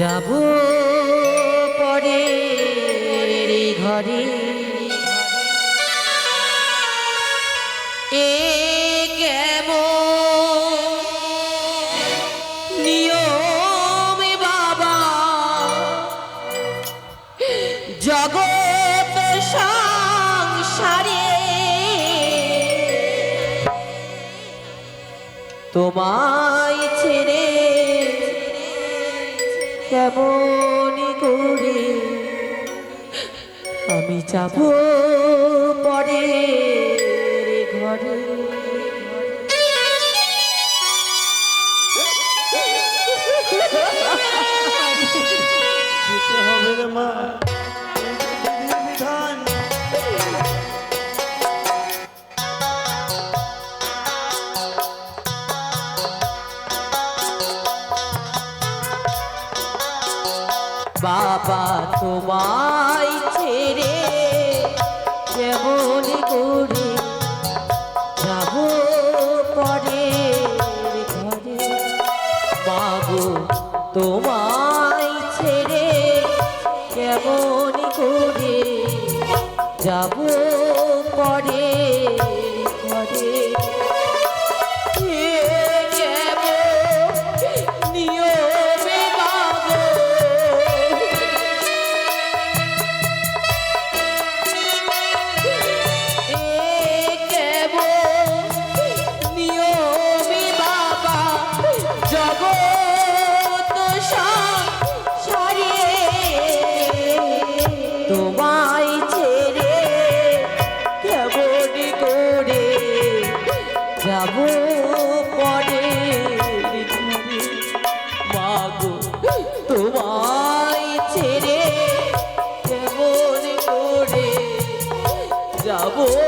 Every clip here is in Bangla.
যাব পরে ঘরে। এ কেমন নিয়মে বাবা? জগৎ সংসারে তোমায় কেমন করে? আমি যাব পরে ঘরে। মা। তোমায় ছেড়ে কেমন করে যাব পরে ঘরে। মাগো তোমায় ছেড়ে কেমন করে যাব পরে ঘরে। যাব।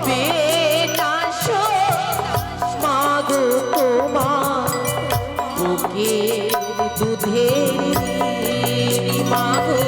হবে না মাগো তোমার বুকের দুধের মাগো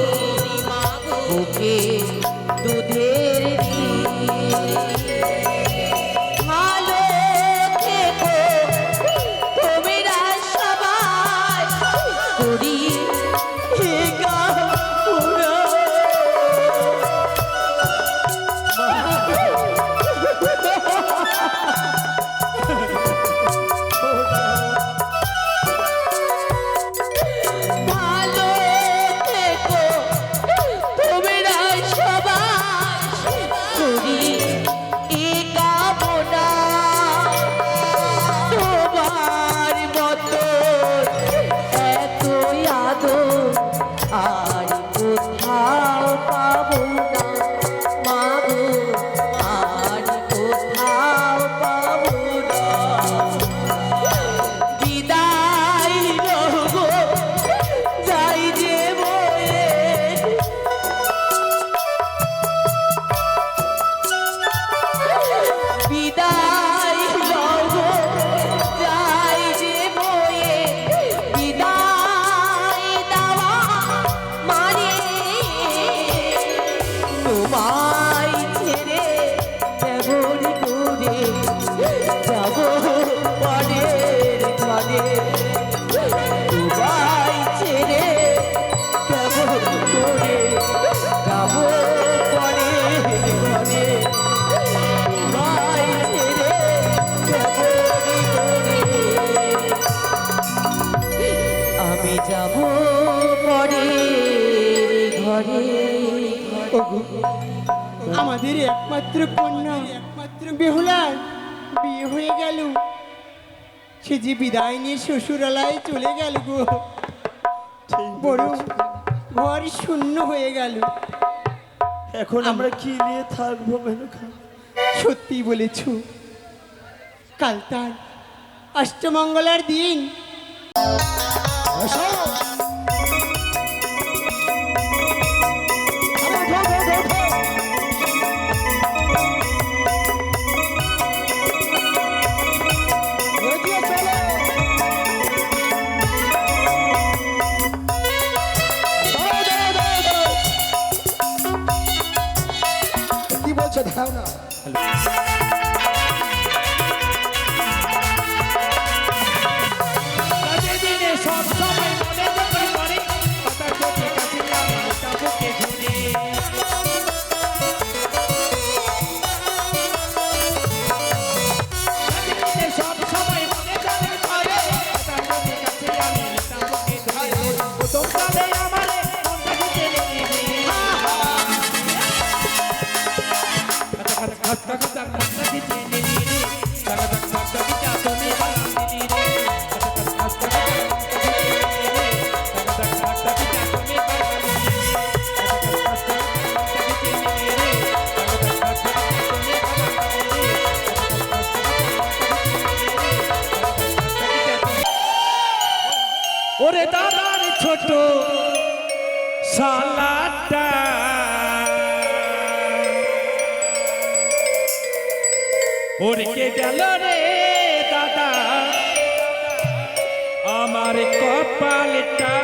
আমাদের একমাত্র কন্যা একমাত্র বেহুলার বিয়ে হয়ে গেল। সে যে বিদায় নিয়ে শ্বশুরালায় চলে গেল গো। বড় ঘর শূন্য হয়ে গেল। এখন আমরা কি নিয়ে থাকব মেনকা? সত্যি বলেছ কাল তার অষ্টমঙ্গলার দিন। Thank you. ওরকে গেল রে দাদা। আমার কপালটা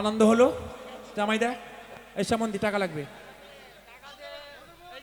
আনন্দ হলো? জামাই দেখ এই সম্বন্ধে টাকা লাগবে।